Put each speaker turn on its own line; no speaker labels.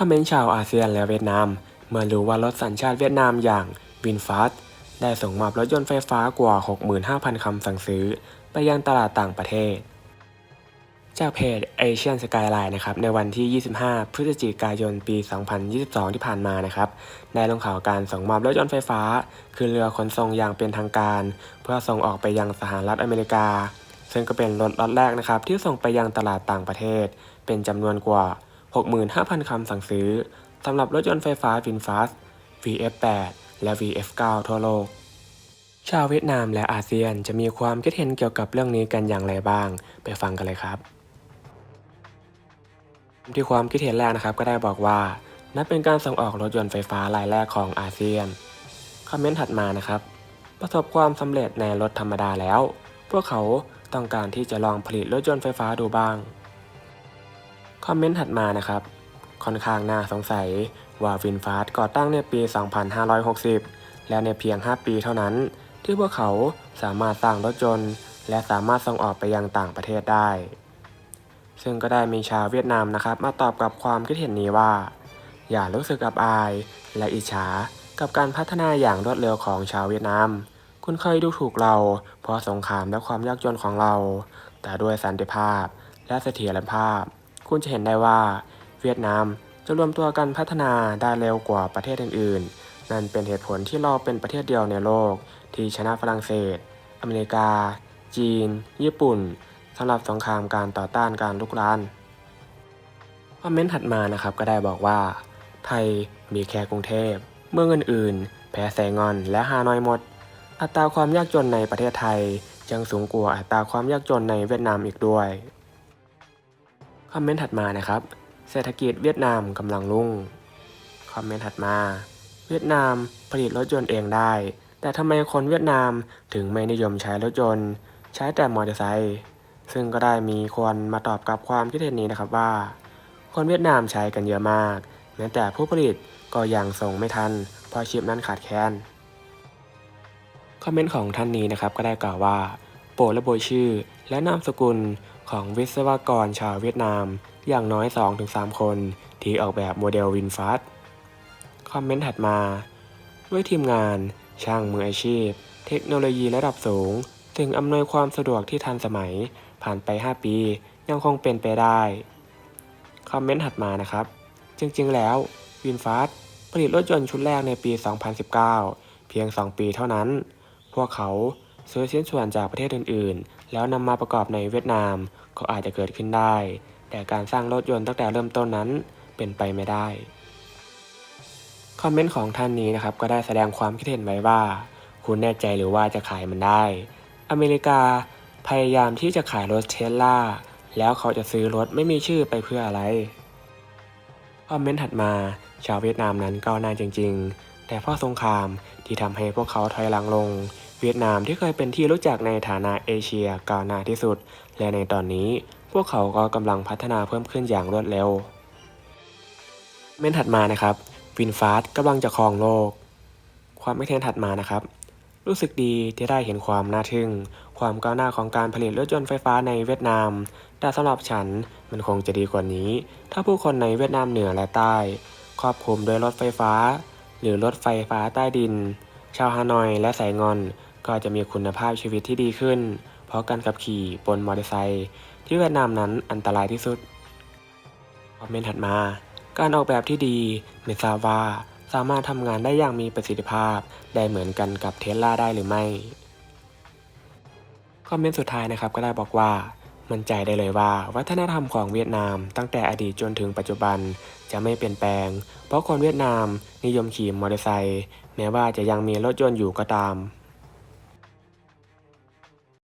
คอมเมนต์ชาวอาเซียนและเวียดนาม เมื่อรู้ว่ารถสัญชาติเวียดนามอย่างวินฟาสได้ส่งมอบรถยนต์ไฟฟ้ากว่า 65,000 คำสั่งซื้อ ไปยังตลาดต่างประเทศ จากเพจ Asian Skyline นะครับ ในวันที่ 25 พฤศจิกายน ปี 2022 ที่ผ่านมานะครับ ได้ลงข่าวการส่งมอบรถยนต์ไฟฟ้า คือเรือขนส่งอย่างเป็นทางการ เพื่อส่งออกไปยังสหรัฐอเมริกา ซึ่งก็เป็นรถล็อตแรกนะครับที่ส่งไปยังตลาดต่างประเทศ เป็นจำนวนกว่า 65,000 คำสั่งซื้อสำหรับรถยนต์ไฟฟ้า VinFast VF8 และ VF9 ทั่วโลก ชาวเวียดนามและอาเซียนจะมีความคิดเห็นเกี่ยวกับเรื่องนี้กันอย่างไรบ้าง ไปฟังกันเลยครับ ที่ความคิดเห็นแรกนะครับก็ได้บอกว่า นับเป็นการส่งออกรถยนต์ไฟฟ้ารายแรกของอาเซียน คอมเมนต์ถัดมานะครับ ประสบความสำเร็จในรถธรรมดาแล้ว พวกเขาต้องการที่จะลองผลิตรถยนต์ไฟฟ้าดูบ้าง คอมเมนต์ถัดมานะครับ ค่อนข้างน่าสงสัยว่าวินฟาสก่อตั้งในปี 2560 และในเพียง 5 ปีเท่านั้น ที่พวกเขาสามารถสร้างรถยนต์และสามารถส่งออกไปยังต่างประเทศได้ ซึ่งก็ได้มีชาวเวียดนามนะครับ มาตอบกับความคิดเห็นนี้ว่า อย่ารู้สึกอับอาย และอิจฉากับการพัฒนาอย่างรวดเร็วของชาวเวียดนาม คุณเคยดูถูกเรา เพราะสงครามและความยากจนของเรา แต่ด้วยสันติภาพและเสถียรภาพ คุณจะเห็นได้ว่าเวียดนามจะรวมตัวกันพัฒนาได้เร็วกว่าประเทศอื่นๆ นั่นเป็นเหตุผลที่เราเป็นประเทศเดียวในโลก ที่ชนะฝรั่งเศส อเมริกา จีน ญี่ปุ่นสำหรับสงครามการต่อต้านการลุกรานคอมเมนต์ถัดมานะครับก็ได้บอกว่า ไทยมีแค่กรุงเทพ เมืองอื่นๆ แพ้แซงอนและฮานอยหมด อัตราความยากจนในประเทศไทยยังสูงกว่าอัตราความยากจนในเวียดนามอีกด้วย อมเมนต์ถัดมานะครับ เศรษฐกิจเวียดนามกำลังรุ่ง คอมเมนต์ถัดมา เวียดนามผลิตรถยนต์เองได้ แต่ทำไมคนเวียดนามถึงไม่นิยมใช้รถยนต์ ใช้แต่มอเตอร์ไซค์ซึ่งก็ได้มีคนมาตอบกับความคิดเห็นนี้นะครับว่า คนเวียดนามใช้กันเยอะมาก แม้แต่ผู้ผลิตก็ยังส่งไม่ทัน เพราะชิปนั้นขาดแคลนคอมเมนต์ของท่านนี้นะครับก็ได้กล่าวว่า โปรดระบุชื่อและนามสกุล ของวิศวกรชาวเวียดนาม อย่างน้อย 2-3 คน ที่ออกแบบโมเดลวินฟาสคอมเมนต์ถัดมา ด้วยทีมงาน ช่างมืออาชีพ เทคโนโลยีระดับสูง ถึงอำนวยความสะดวกที่ทันสมัย ผ่านไป 5 ปี ยังคงเป็นไปได้ คอมเมนต์ถัดมานะครับ จริงๆ แล้ววินฟาสผลิตรถยนต์ชุดแรกในปี 2019 เพียง 2 ปีเท่านั้น พวกเขา ซื้อชิ้นส่วนจากประเทศอื่น ๆ แล้วนำมาประกอบในเวียดนามก็อาจจะเกิดขึ้นได้ แต่การสร้างรถยนต์ตั้งแต่เริ่มต้นนั้นเป็นไปไม่ได้ คอมเมนต์ของท่านนี้นะครับก็ได้แสดงความคิดเห็นไว้ว่า คุณแน่ใจหรือว่าจะขายมันได้ อเมริกาพยายามที่จะขายรถเทสลาแล้วเขาจะซื้อรถไม่มีชื่อไปเพื่ออะไร คอมเมนต์ถัดมา ชาวเวียดนามนั้นก้าวหน้าจริง ๆ แต่พราะสงครามที่ทำให้พวกเขาถอยหลังลง เวียดนามที่เคยเป็นที่รู้จักในฐานะเอเชียก้าวหน้าที่สุด และในตอนนี้พวกเขาก็กำลังพัฒนาเพิ่มขึ้นอย่างรวดเร็ว เมนถัดมานะครับวินฟาสกำลังจะครองโลก ความไม่เทนถัดมานะครับ รู้สึกดีที่ได้เห็นความน่าทึ่ง ความก้าวหน้าของการผลิตรถยนต์ไฟฟ้าในเวียดนาม แต่สำหรับฉันมันคงจะดีกว่านี้ ถ้าผู้คนในเวียดนามเหนือและใต้ ครอบคลุมด้วยรถไฟฟ้า หรือรถไฟฟ้าใต้ดิน ชาวฮานอยและไสงอน ก็จะมีคุณภาพชีวิตที่ดีขึ้น เพราะการขับขี่บนมอเตอร์ไซค์ที่เวียดนามนั้นอันตรายที่สุด คอมเมนต์ถัดมา การออกแบบที่ดีไม่ทราว่าสามารถทำงานได้อย่างมีประสิทธิภาพ ได้เหมือนกันกับเทสลาได้หรือไม่ คอมเมนต์สุดท้ายนะครับก็ได้บอกว่า มั่นใจได้เลยว่า วัฒนธรรมของเวียดนาม ตั้งแต่อดีตจนถึงปัจจุบันจะไม่เปลี่ยนแปลง เพราะคนเวียดนามนิยมขี่มอเตอร์ไซค์แม้ว่าจะยังมีรถยนต์อยู่ก็ตาม